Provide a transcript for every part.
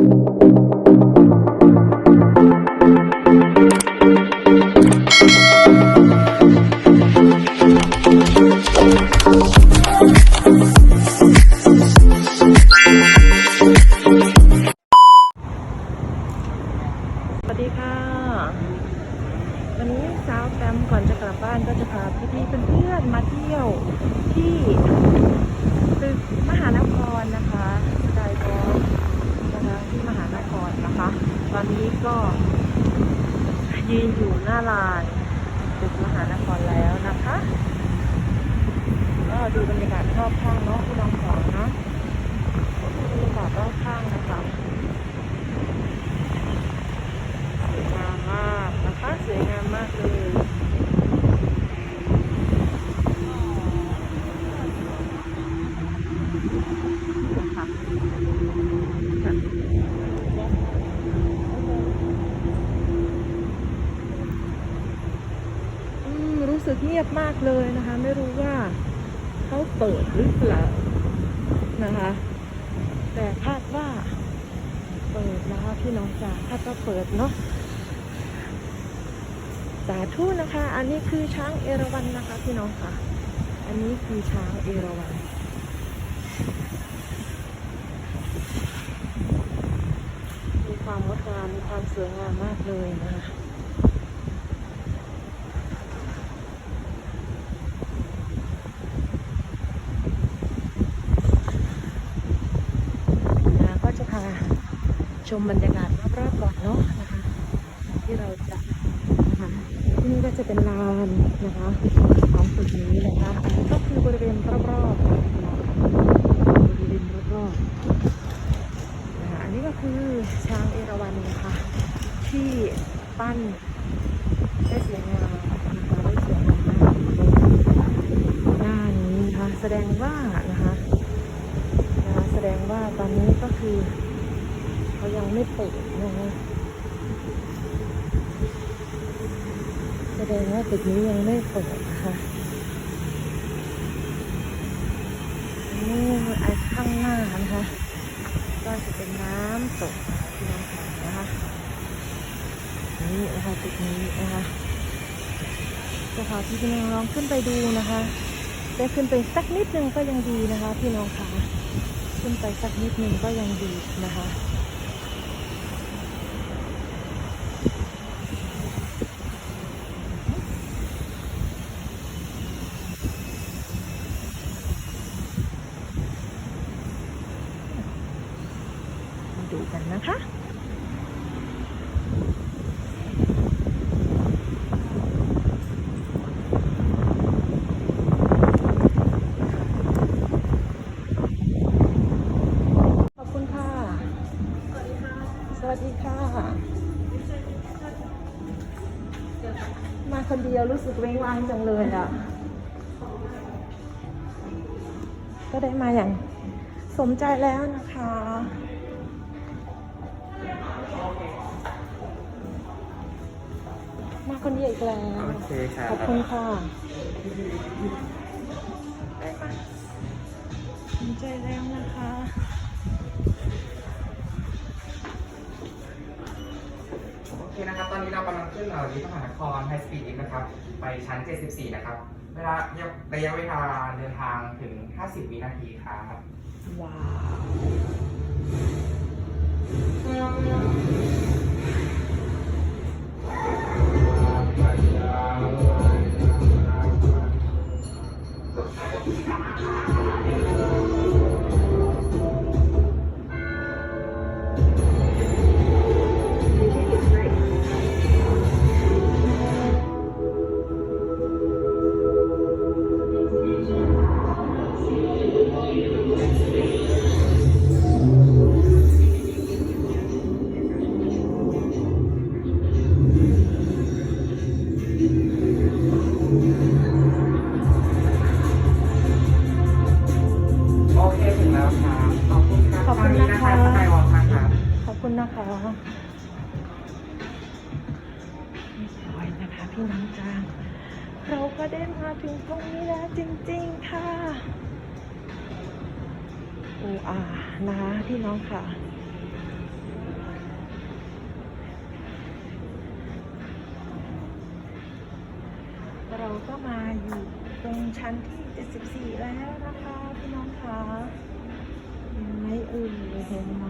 ส นะคะ ตอนนี้ก็ยืนอยู่หน้าลานตึกมหานครแล้วนะคะ ก็ดูบรรยากาศรอบข้างเนาะคุณน้องขอนะบรรยากาศรอบข้างนะคะสวยงามมากนะคะ สวยงามมากเลยนะคะค่ะอืมรู้สึกเงี ยบมากเลยนะคะ ไม่รู้ว่าเขาเปิดหรือเปล่านะคะ แต่คาดว่า เปิดนะคะพี่น้องจ๋าคาดว่าเปิดเนาะสาธุนะคะ อันนี้คือช้างเอราวัณนะคะพี่น้องค่ะ อันนี้คือช้างเอราวัณมีความงดงามมีความสวยงามมากเลยนะคะนะก็จะพา ชมบรรยากาศรอบๆก่อนเนาะนะคะ ที่เราจะนะคะที่นี่ก็จะเป็นลานนะคะของจุดนี้นะคะนนี้ก็คือบริเวณรอบๆบริเวณรอบๆนะคะอันนี้ก็คือช้างเอราวัณนะคะที่ปั้นได้สวยงามนะคะได้สวยงามมากเลยหน้านี้นะคะแสดงว่านะคะนะคะแสดงว่าตอนนี้ก็คือเขา ยังไม่เปิดนะคะแสดงว่าตึกนี้ยังไม่เปิดนะคะนี่ไอ้ข้างหน้านะคะ ก็จะเป็นน้ำตกที่น้ำตกนะคะนี่นะคะตึกนี้นะคะจะพาพี่พี่น้องขึ้นไปดูนะคะได้ขึ้นไปสักนิดนึงก็ยังดีนะคะ พี่น้องคะขึ้นไปสักนิดนึงก็ยังดีนะคะ เว้งว้างจังเลยอะ ก็ได้มาอย่างสมใจแล้วนะคะ มาคนเดียวอีกแล้วโอเคครับขอบคุณค่ะได้มาสนใจแล้วนะคะ เคนะครับ ตอนนี้เรากำลังขึ้นเอ่อลิฟต์มหานครไฮสปีดนะครับ ไปชั้น 74 นะครับ เวลาระยะเวลาเดินทางถึง 50 วินาทีครับว้าว นะคะพี่น้องค่ะ เราก็มาอยู่ตรงชั้นที่ 74 แล้วนะคะพี่น้องค่ะเห็นไหมเออเห็นไหม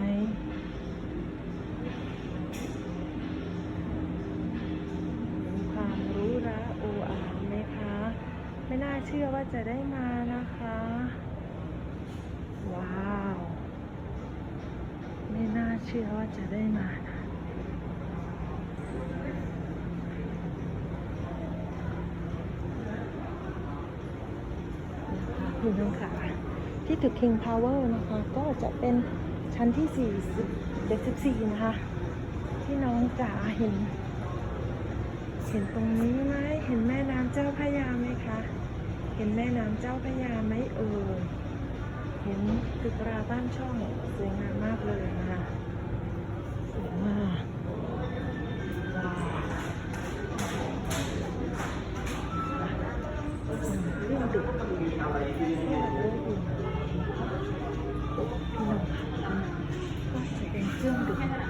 ความรู้ระโออานไหมคะ ไม่น่าเชื่อว่าจะได้มานะคะว้า ชื่อว่าจะได้มาคุณผู้ชมค่ะที่ตึก King Power นะคะ ก็จะเป็นชั้นที่ 4 74 นะคะ ที่น้องจ๋าเห็น เห็นตรงนี้ไหม เห็นแม่น้ำเจ้าพระยาไหมคะ เห็นแม่น้ำเจ้าพระยาไหมเอ่ยเห็นตึกราบ้านช่องสวยงามมากเลยนะคะ เครื่อ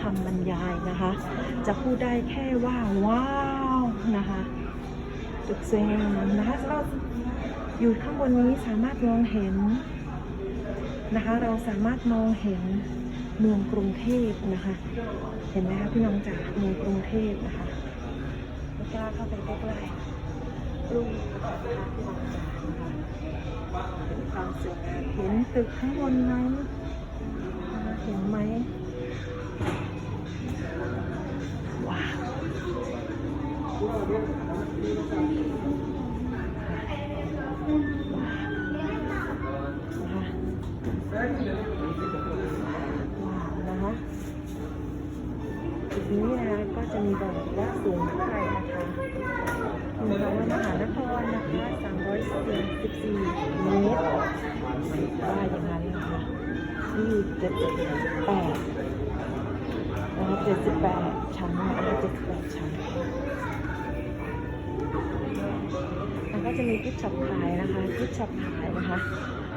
คำบรรยายนะคะ จะพูดได้แค่ว่าว้าวนะคะตึกสวยงนะคะเราอยู่ข้างบนนี้สามารถมองเห็นนะคะ เราสามารถมองเห็นเมืองกรุงเทพนะคะ เห็นไหมคะพี่น้องจ๋าเมืองกรุงเทพนะคะไม่กล้าเข้าไปใกล้ๆรูปนะคะพี่น้องจ๋านะคะเห็นความสวยงามเห็นตึกข้างบนไหมเห็นไหม 78นะคะ78ชั้นนะคะ78ชั้นแล้วก็จะมีกิฟต์ช็อปขายนะคะกิฟต์ช็อปขายนะคะ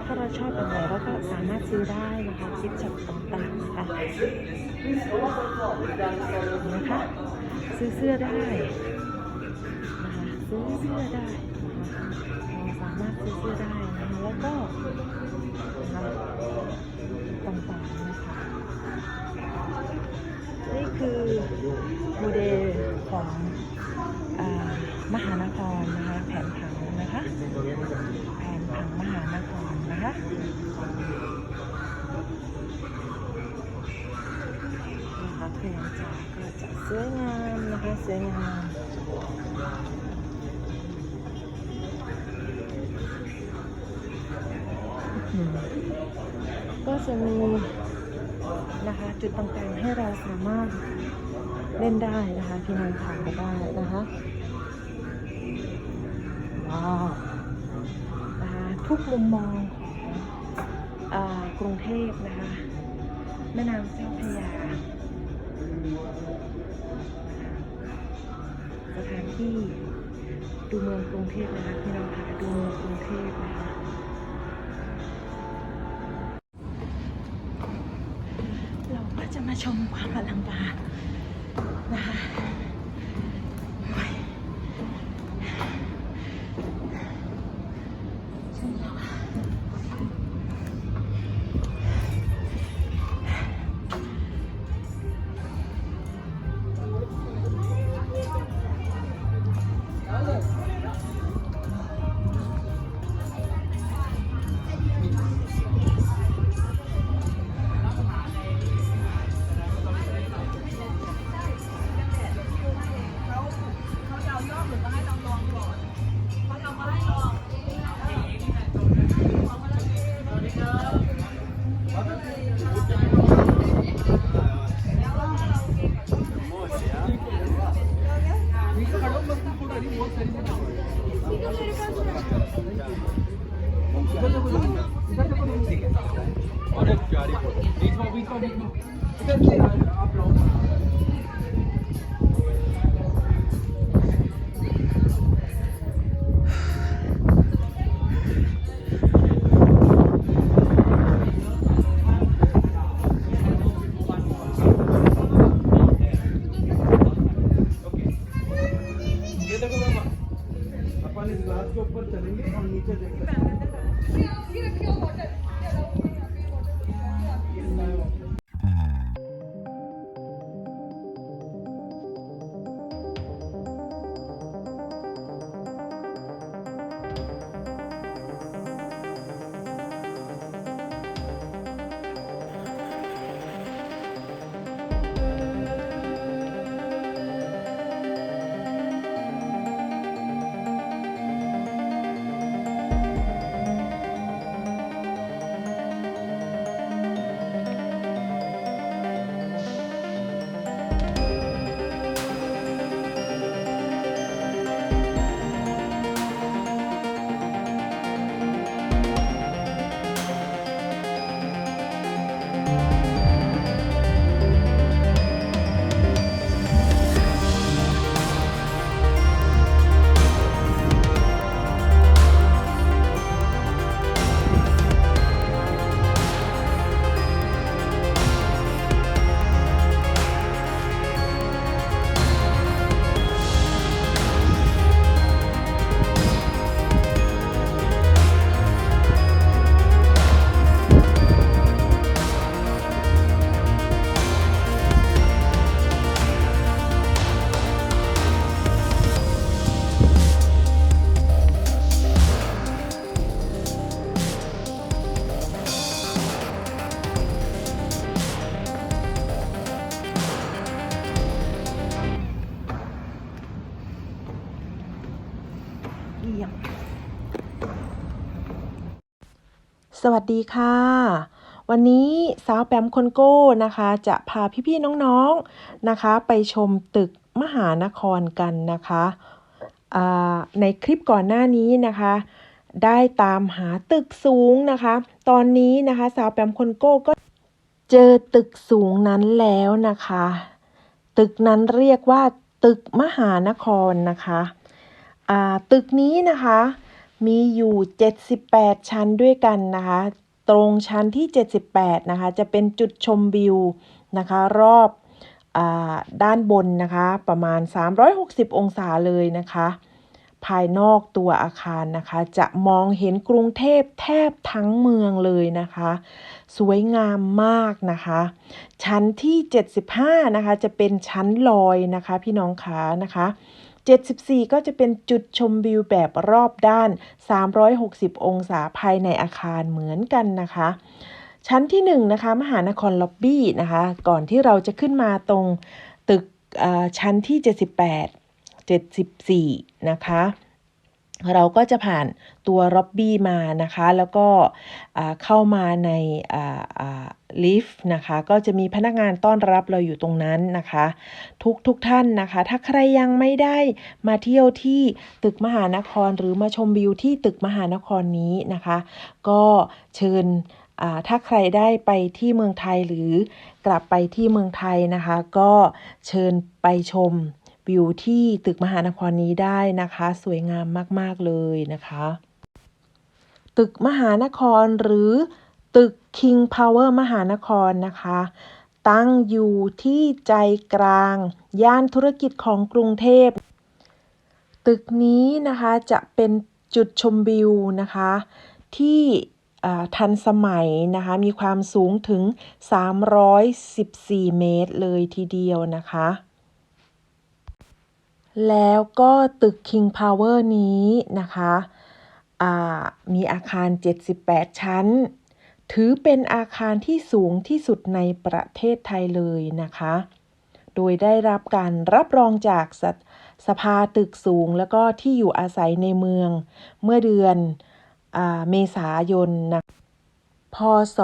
ถ้าเราชอบแบบไหนเราก็สามารถซื้อได้นะคะกิฟต์ช็อปต่างๆนะคะนะคะซื้อเสื้อได้นะคะซื้อเสื้อได้นะคะเราสามารถซื้อเสื้อได้ โมเดลของอมหานครนะคะ แผนผังนะคะ แผนผังมหานครนะคะนะคะเพื่อนจ๋าก็จะสวยงามนะคะสวยงามก็จะมีนะคะจุดต่างๆให้เราสามารถ เล่นได้นะคะพี่น้องขาได้นะคะว้าวนะคะทุกมุมมองของกรุงเทพนะคะ แม่น้ำเจ้าพระยาสถานที่ดูเมืองกรุงเทพนะคะพี่น้องค่ะดูเมืองกรุงเทพนะคะเราก็จะมาชมความอลังการ สวัสดีค่ะ วันนี้สาวแปมคนโก้นะคะ จะพาพี่ๆน้องๆนะคะ ไปชมตึกมหานครกันนะคะในคลิปก่อนหน้านี้นะคะ ได้ตามหาตึกสูงนะคะ ตอนนี้นะคะ สาวแปมคนโก้ก็เจอตึกสูงนั้นแล้วนะคะ ตึกนั้นเรียกว่าตึกมหานครนะคะ ตึกนี้นะคะ มีอยู่ 78 ชั้นด้วยกันนะคะ ตรงชั้นที่ 78 นะคะ จะเป็นจุดชมวิวนะคะ รอบอด้านบนนะคะ ประมาณ 360 องศาเลยนะคะ ภายนอกตัวอาคารนะคะ จะมองเห็นกรุงเทพแทบทั้งเมืองเลยนะคะ สวยงามมากนะคะ ชั้นที่ 75 นะคะ จะเป็นชั้นลอยนะคะ พี่น้องขานะคะ 74 ก็จะเป็นจุดชมวิวแบบรอบด้าน 360 องศาภายในอาคารเหมือนกันนะคะ ชั้นที่1นะคะมหานครล็อบบี้นะคะ ก่อนที่เราจะขึ้นมาตรงตึกอ่อชั้นที่ 78 74 นะคะ เราก็จะผ่านตัวล็อบบี้มานะคะ แล้วก็เข้ามาในลิฟต์นะคะ ก็จะมีพนักงานต้อนรับเราอยู่ตรงนั้นนะคะ ทุกทุกท่านนะคะ ถ้าใครยังไม่ได้มาเที่ยวที่ตึกมหานครหรือมาชมวิวที่ตึกมหานครนี้นะคะ ก็เชิญถ้าใครได้ไปที่เมืองไทยหรือกลับไปที่เมืองไทยนะคะ ก็เชิญไปชม วิวที่ตึกมหานครนี้ได้นะคะ สวยงามมาก ๆ เลยนะคะ ตึกมหานครหรือตึก King Power มหานครนะคะ ตั้งอยู่ที่ใจกลาง ย่านธุรกิจของกรุงเทพ ตึกนี้นะคะจะเป็นจุดชมวิวนะคะ ที่ทันสมัยนะคะ มีความสูงถึง 314 เมตรเลยทีเดียวนะคะ แล้วก็ตึก King Power นี้นะคะมีอาคาร 78 ชั้น ถือเป็นอาคารที่สูงที่สุดในประเทศไทยเลยนะคะ โดยได้รับการรับรองจากสสภาตึกสูง แล้วก็ที่อยู่อาศัยในเมือง เมื่อเดือนอเมษายนนะพศ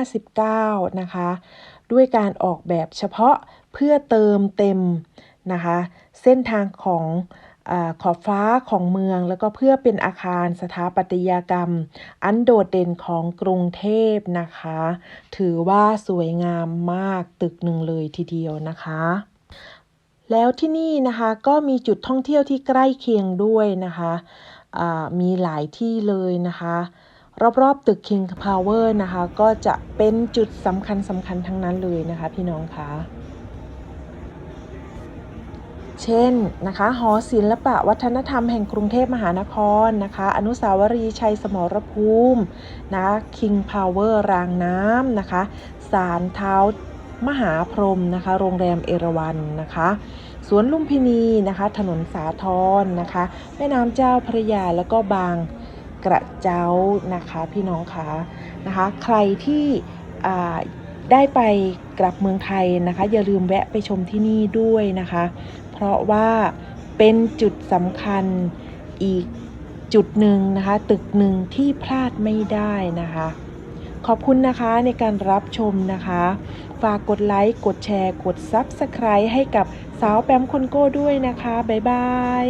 2559 นะคะ ด้วยการออกแบบเฉพาะ เพื่อเติมเต็มนะคะเส้นทางของอขอบฟ้าของเมืองแล้วก็เพื่อเป็นอาคารสถาปัตยกรรม อันโดดเด่นของกรุงเทพนะคะ ถือว่าสวยงามมากตึกหนึ่งเลยทีเดียวนะคะ แล้วที่นี่นะคะก็มีจุดท่องเที่ยวที่ใกล้เคียงด้วยนะคะมีหลายที่เลยนะคะ รอบๆตึก King Power นะคะ ก็จะเป็นจุดสำคัญสำคัญทั้งนั้นเลยนะคะพี่น้องคะ เช่นนะคะหอศิลปะวัฒนธรรมแห่งกรุงเทพมหานครนะคะอนุสาวรีย์ชัยสมรภูมินะ King Power รางน้ำนะคะศาลเท้ามหาพรหมนะคะโรงแรมเอราวัณนะคะสวนลุมพินีนะคะถนนสาทรนะคะแม่น้ำเจ้าพระยาแล้วก็บางกระเจ้านะคะพี่น้องคะนะคะใครที่ได้ไปกลับเมืองไทยนะคะ อย่าลืมแวะไปชมที่นี่ด้วยนะคะ ราะว่าเป็นจุดสำคัญอีกจุดหนึ่งนะคะ ตึกหนึ่งที่พลาดไม่ได้นะคะ ขอบคุณนะคะในการรับชมนะคะ ฝากกดไลค์ กดแชร์ กด Subscribe ให้กับสาวแปมคนโก้ด้วยนะคะ บ๊ายบาย